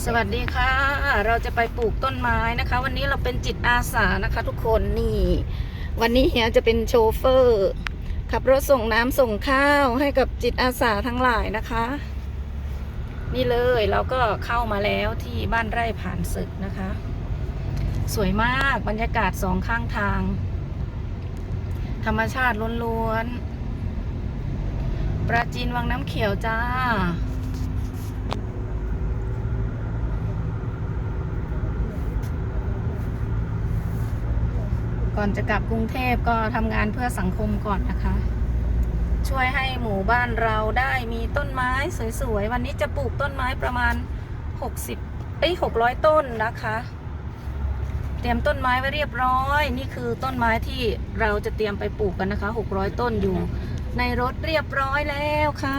สวัสดีค่ะ เราจะไปปลูกต้นไม้นะคะ วันนี้เราเป็นจิตอาสานะคะ ทุกคนนี่ วันนี้เฮียจะเป็นโชเฟอร์ขับรถส่งน้ำส่งข้าวให้กับจิตอาสาทั้งหลายนะคะ นี่เลยเราก็เข้ามาแล้วที่บ้านไร่ผ่านศึกนะคะ สวยมากบรรยากาศสองข้างทาง ธรรมชาติล้วนๆปราจีนวังน้ำเขียวจ้า ก่อนจะกลับกรุงเทพก็ทำงานเพื่อสังคมก่อนนะคะ ช่วยให้หมู่บ้านเราได้มีต้นไม้สวยๆ วันนี้จะปลูกต้นไม้ประมาณ 60เอ้ย600 ต้นนะคะ เตรียมต้นไม้ไว้เรียบร้อย นี่คือต้นไม้ที่เราจะเตรียมไปปลูกกันนะคะ 600 ต้นอยู่ ในรถเรียบร้อยแล้วค่ะ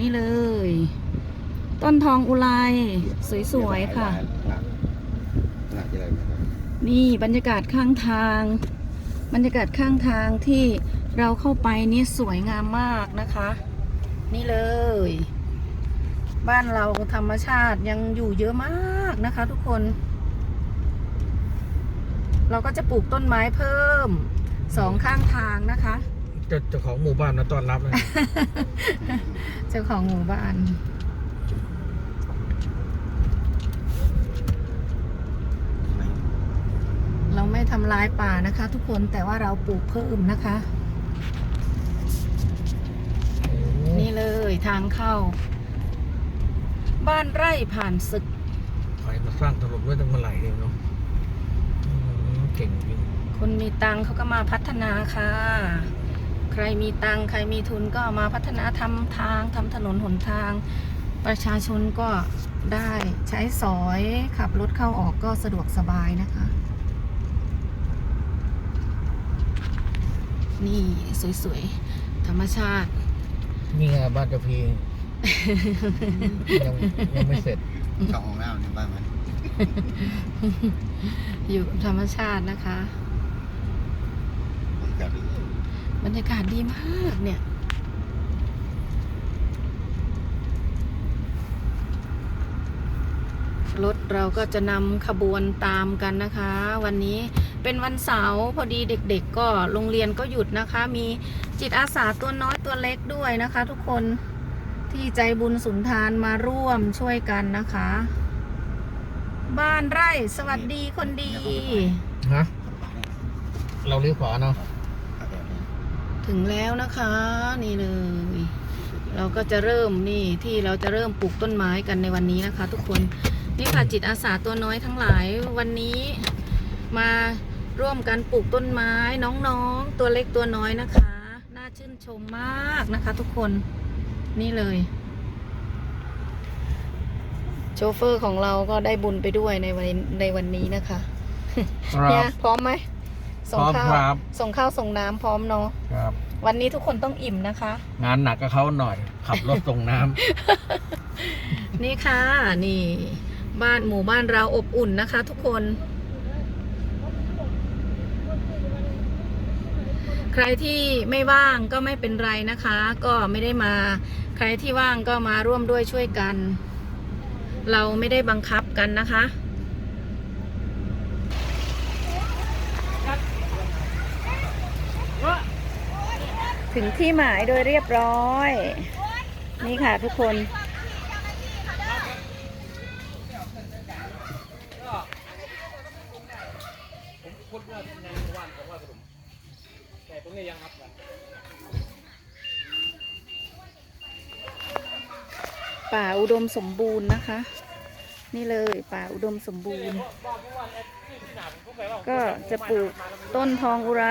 นี่เลย ต้นทองอุไรสวยๆค่ะ หนักอะไรไหมครับ นี่บรรยากาศข้างทาง บรรยากาศข้างทางที่เราเข้าไปนี่สวยงามมากนะคะ นี่เลย บ้านเราธรรมชาติยังอยู่เยอะมากนะคะ ทุกคน เราก็จะปลูกต้นไม้เพิ่มสองข้างทางนะคะเจ้าเจ้าของหมู่บ้านมาต้อนรับเลยเจ้าของหมู่บ้าน เราไม่ ทำลายป่านะคะ ทุกคนแต่ว่าเราปลูกเพิ่มนะคะ นี่เลยทางเข้า บ้านไร่ผ่านศึกใครมาสร้างถนนไว้ตั้งเมื่อไหร่เองเนาะอืมเก่งจริงคนมีตังค์เขาก็มาพัฒนาค่ะ ใครมีตังค์ใครมีทุนก็มาพัฒนาทำทางทำถนนหนทาง ประชาชนก็ได้ใช้สอยขับรถเข้าออกก็สะดวกสบายนะคะ นี่สวยๆ ธรรมชาติ นี่ไงบ้านเจ้าพียังยังไม่เสร็จช่องของเราในบ้านมันอยู่กับธรรมชาตินะคะผมกลับไปบรรยากาศดีมากเนี่ยรถเราก็จะนำขบวนตามกันนะคะ วันนี้ เป็นวันเสาร์พอดีเด็กๆก็โรงเรียนก็หยุดนะคะ มีจิตอาสาตัวน้อยตัวเล็กด้วยนะคะ ทุกคนที่ใจบุญสุนทานมาร่วมช่วยกันนะคะ บ้านไร่สวัสดีคนดี ฮะเราเลี้ยวขวาเนาะถึงแล้วนะคะ นี่เลย เราก็จะเริ่มนี่ที่เราจะเริ่มปลูกต้นไม้กันในวันนี้นะคะ ทุกคนนี่ค่ะจิตอาสาตัวน้อยทั้งหลายวันนี้มา ร่วมกันปลูกต้นไม้น้องๆ ตัวเล็กตัวน้อยนะคะ น่าชื่นชมมากนะคะ ทุกคนนี่เลย โชเฟอร์ของเราก็ได้บุญไปด้วยในวันในวันนี้นะคะครัเนี่ยบพร้อมไหมส่งข้าวพร้อมครับส่งข้าวส่งน้ำพร้อมเนาะครับ วันนี้ทุกคนต้องอิ่มนะคะ งานหนักกับเขาหน่อย ขับรถส่งน้ำนี่ค่ะ นี่ บ้านหมู่บ้านเราอบอุ่นนะคะ ทุกคน ใครที่ไม่ว่างก็ไม่เป็นไรนะคะ ก็ไม่ได้มา ใครที่ว่างก็มาร่วมด้วยช่วยกัน เราไม่ได้บังคับกันนะคะถึงที่หมายโดยเรียบร้อย นี่ค่ะทุกคน ป่าอุดมสมบูรณ์นะคะ นี่เลยป่าอุดมสมบูรณ์ ก็จะปลูกต้นทองอุไร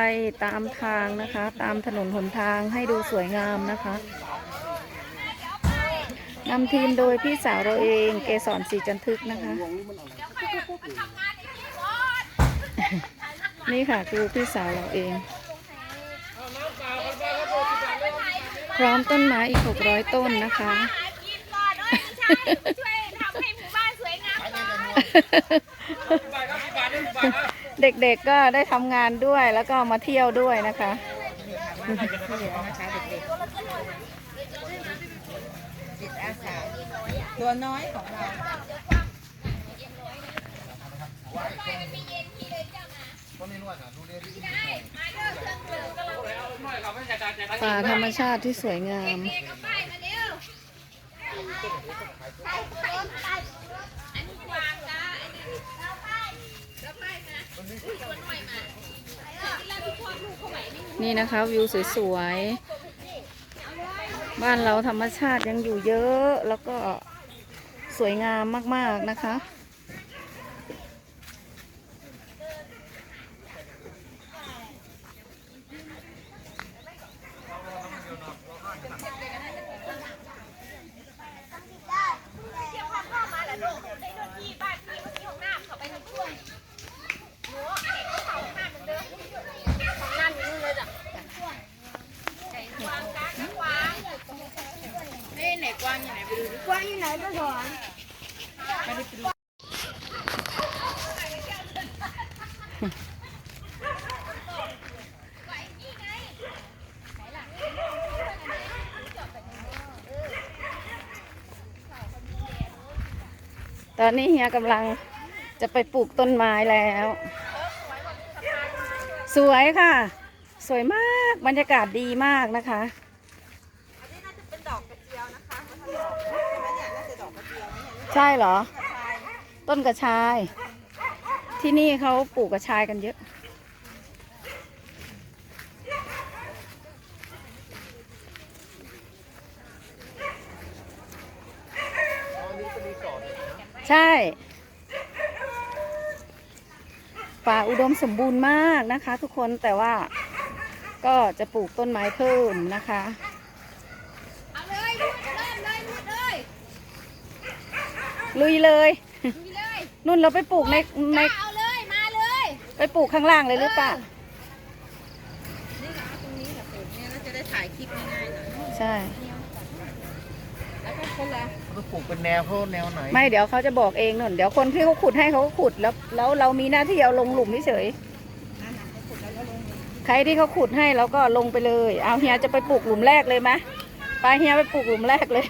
ตามทางนะคะ ตามถนนหนทางให้ดูสวยงามนะคะนำทีมโดยพี่สาวเราเองเกสรสีจันทึกนะคะ นี่ค่ะคือพี่สาวเราเอง พร้อมต้นไม้อีก 600 ต้นนะคะ เด็กๆก็ได้ทำงานด้วยแล้วก็มาเที่ยวด้วยนะคะ ตัวน้อยของเราไม่นวดอะดูเรียได้มาเลือกเครื่องดื่กัเลย ป้ายเอาป้ายมชาเวลาที่ชอบลูกเขาไหวนี่นี่นะคะวิวสวยๆ บ้านเราธรรมชาติยังอยู่เยอะ แล้วก็สวยงามมากๆนะคะ เที่ยวความเข้ามาแล้วลูกในโดนที่บ้านพี่เมื่อกี้ของน้ำเขาไปในช่วงหนูเด็กเขาเข้าห้องน้ำเหมือนเดิมของน้ำอยู่นู่นเลยจ้ะไก่กวางจ้ากวางเฮ้ยไหนกวางอยู่ไหนไปดูดิกวางอยู่ไหนก็ถอน ตอนนี้เฮียกำลังจะไปปลูกต้นไม้แล้ว สวยค่ะ สวยมากบรรยากาศดีมากนะคะ อันนี้น่าจะเป็นดอกกระเจียวนะคะใช่เหรอ ต้นกระชาย ที่นี่เขาปลูกกระชายกันเยอะ ใช่ป่าอุดมสมบูรณ์มากนะคะ ทุกคนแต่ว่าก็จะปลูกต้นไม้เพิ่มนะคะเอาเลยพูดเริ่มเลยพูดเลยลุยเลยดูเลยนุ่นเราไปปลูกในในจ้าเอาเลยมาเลยไปปลูกข้างล่างเลยหรือเปล่านี่นะตรงนี้แหละปลูกเนี่ยแล้วจะได้ถ่ายคลิปง่ายๆหน่อยใช่แล้วก็คนละ เขาปลูกเป็นแนวเขาแนวไหนไม่เดี๋ยวเขาจะบอกเองนุ่นเดี๋ยวคนที่เขาขุดให้เขาก็ขุดแล้ว แล้วเรามีหน้าที่เอาลงหลุมเฉยใครที่เขาขุดให้เราก็ลงไปเลย เอาเฮียจะไปปลูกหลุมแรกเลยไหมไปเฮียไปปลูกหลุมแรกเลย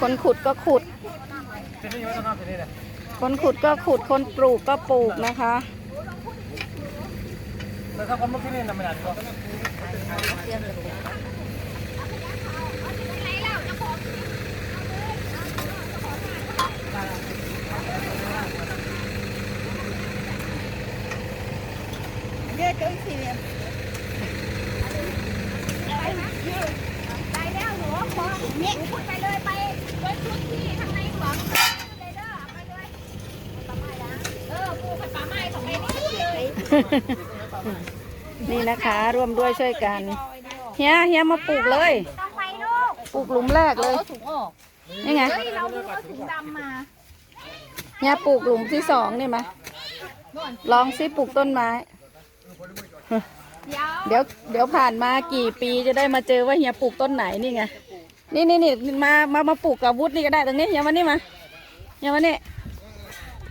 คนขุดก็ขุด ที่นี่ไม่ต้องนอกที่นี่เลยคนขุดก็ขุดคนปลูกก็ปลูกนะคะแต่ถ้าคนเมื่อกี้นี่ทำไม่ได้ก็ ได้แล้วหนูพอเนี่ยพูดไปเลยไปรถชุดที่ข้างในหัวมันเลยเด้อไปเลยป่าไม้นะเออปูผัดป่าไม้ของไปนี่เลย นี่นะคะ ร่วมด้วยช่วยกันเฮียเฮียมาปลูกเลย ต้องไปลูกปลูกหลุมแรกเลยถุงออกนี่ไงเฮ้ยเราลืมเอาถุงดำมาเฮียปลูกหลุมที่สองนี่ไหมลองซิปลูกต้นไม้เดี๋ยวเดี๋ยวเดี๋ยวผ่านมากี่ปีจะได้มาเจอว่าเฮียปลูกต้นไหนนี่ไงนี่นี่นี่มามามาปลูกกับวุฒินี่ก็ได้ตรงนี้เฮียมานี่มาเฮียมานี่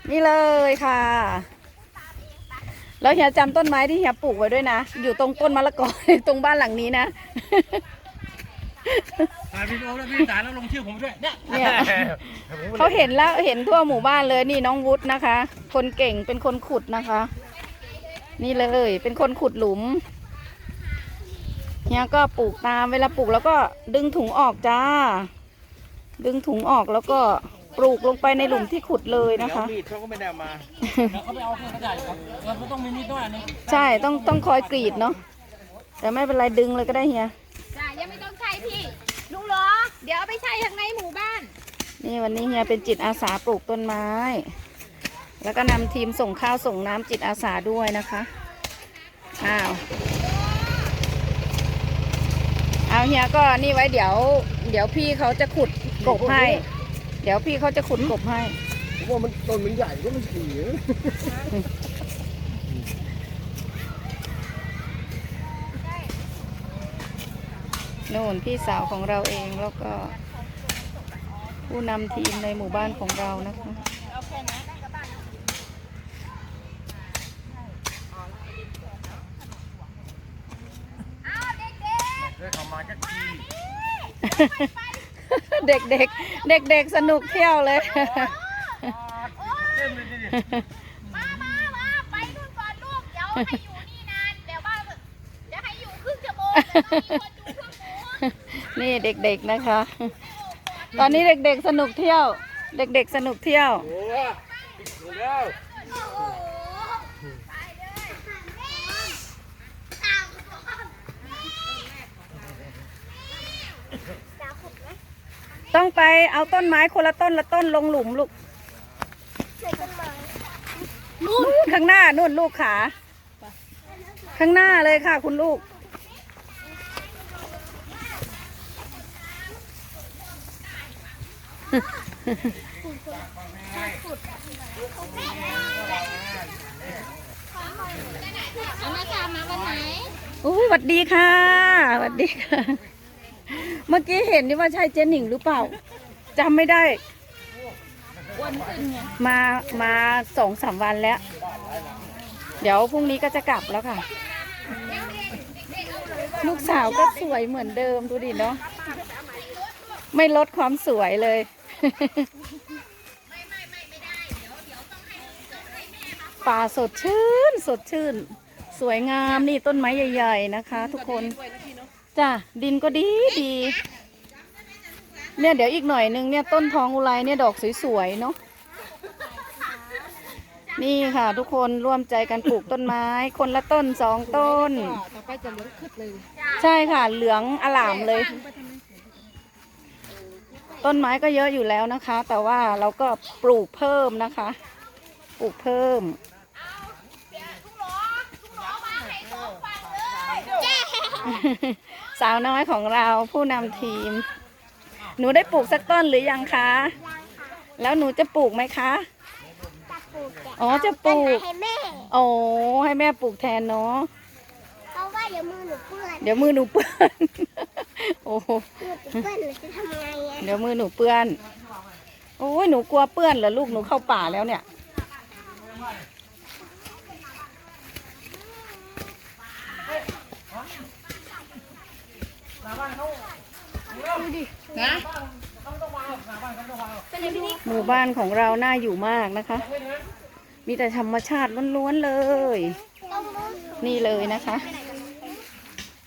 นี่เลยค่ะ แล้วเฮียจำต้นไม้ที่เฮียปลูกไว้ด้วยนะ อยู่ตรงต้นมะละกอตรงบ้านหลังนี้นะ ถ่ายวิดีโอแล้วพี่ถ่ายแล้วลงชื่อผมด้วยเนี่ยเนี่ย เขาเห็นแล้วเห็นทั่วหมู่บ้านเลยนี่น้องวุฒินะคะ คนเก่งเป็นคนขุดนะคะ นี่เลย เป็นคนขุดหลุมเฮียก็ปลูกตามเวลาปลูกแล้วก็ดึงถุงออกจ้า ดึงถุงออกแล้วก็ ปลูกลงไปในหลุมที่ขุดเลยนะคะ มีดเขาก็ไม่ได้เอามาแล้วเขาไปเอาเครื่องกระดาษครับเราไม่ต้องมีมีดด้วยอันนี้ใช่ต้องต้องคอยกรีดเนาะแต่ไม่เป็นไรดึงเลยก็ได้เฮียจ้ะยังไม่ต้องใช้พี่ ลุงเหรอ เดี๋ยวเอาไปใช้ข้างในหมู่บ้าน นี่วันนี้เฮียเป็นจิตอาสาปลูกต้นไม้ แล้วก็นำทีมส่งข้าวส่งน้ำจิตอาสาด้วยนะคะอ้าวเอาเฮียก็นี่ไว้เดี๋ยว เดี๋ยวพี่เขาจะขุดกบให้ เดี๋ยวพี่เขาจะขุดกบให้ ผมว่ามันต้นมันใหญ่ก็มันถี่นะโน่นพี่สาวของเราเองแล้วก็ ผู้นำทีมในหมู่บ้านของเรานะคะด้วยเขามาจะที เด็กเด็กเด็กเด็กๆสนุกเที่ยวเลยมามามาไปนู่นก่อนลูก เดี๋ยวให้อยู่นี่นานเดี๋ยวว่าเดี๋ยวให้อยู่ครึ่งชั่วโมงแล้วก็มีคนดูเครื่องหมูนี่เด็กๆนะคะ ตอนนี้เด็กๆสนุกเที่ยว เด็กๆสนุกเที่ยว โอ้ยถูกแล้ว โอ้โหไปเลยตามดาวขุดไหม ต้องไป เอาต้นไม้คนละต้นละต้นลงหลุมลูกใส่ต้นไม้นู่นข้างหน้านู่นลูกขา ข้างหน้าเลยค่ะ คุณลูก เอามาตามมาวันไหนอู้หวัดดีค่ะหวัดดีค่ะ เมื่อกี้เห็นนี่ว่าใช่เจนหนิงหรือเปล่า จำไม่ได้ มามาสองสามวันแล้ว เดี๋ยวพรุ่งนี้ก็จะกลับแล้วค่ะ ลูกสาวก็สวยเหมือนเดิมดูดิเนาะไม่ลดความสวยเลยป่าสดชื่น สดชื่น สวยงามนี่ต้นไม้ใหญ่ ๆ นะคะ ทุกคน จ้ะ ดินก็ดีดี เนี่ยเดี๋ยวอีกหน่อยนึงเนี่ยต้นทองอุไรเนี่ยดอกสวยๆเนาะนี่ค่ะ ทุกคนร่วมใจกันปลูกต้นไม้ คนละต้นสองต้น ต่อไปจะเหลืองขึ้นเลย ใช่ค่ะเหลืองอลามเลย ต้นไม้ก็เยอะอยู่แล้วนะคะ แต่ว่าเราก็ปลูกเพิ่มนะคะ ปลูกเพิ่มสาวน้อยของเราผู้นำทีม หนูได้ปลูกสักต้นหรือยังคะแล้วหนูจะปลูกไหมคะ จะปลูกแต่อ๋อจะปลูกให้แม่ โอ้ให้แม่ปลูกแทนเนาะ เพราะว่าเดี๋ยวมือหนูเปื้อนเดี๋ยวมือหนูเปื้อน โอ้โหมือหนูเปื้อนหนูจะทำไงอะเดี๋ยวมือหนูเปื้อน โอ้ยหนูกลัวเปื้อนเหรอลูกหนูเข้าป่าแล้วเนี่ย หมู่บ้านของเราน่าอยู่มากนะคะ มีแต่ธรรมชาติล้วนๆเลยต้องมือนี่เลยนะคะ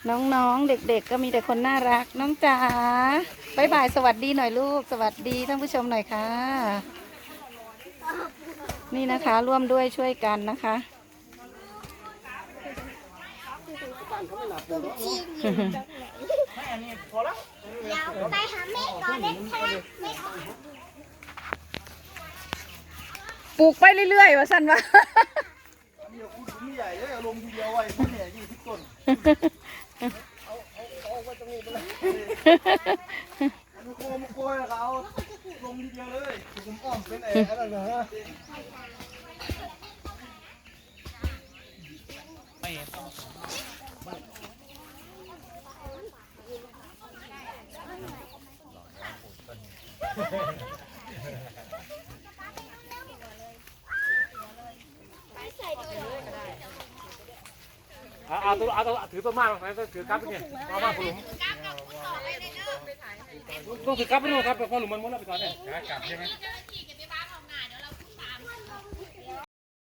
น้องๆ เด็กๆ ก็มีแต่คนน่ารัก น้องจ๋าบายบายสวัสดีหน่อยลูก สวัสดีท่านผู้ชมหน่อยค่ะ นี่นะคะร่วมด้วยช่วยกันนะคะจีนอยู่ตรงไหน เราไปหาแม่ก่อนเลยค่ะแม่ก่อนปลูกไปเรื่อยๆ ว่าสันวะเดี๋ยวคุณไม่ใหญ่เลยเอาลงทีเดียวไว้แค่เนี่ยยี่สิบต้นมันโคมันโคยเขาลงทีเดียวเลยผมอ้อมเป็นไอ้อะไรนะฮะ เอาเอาตัวเอาตัวถือต้นไม้มาถือกลับไปเนี่ยเอามาผมต้องถือกลับไปนู่นครับเพราะหลุมมันมุดแล้วไปก่อนเนี่ยกลับใช่ไหม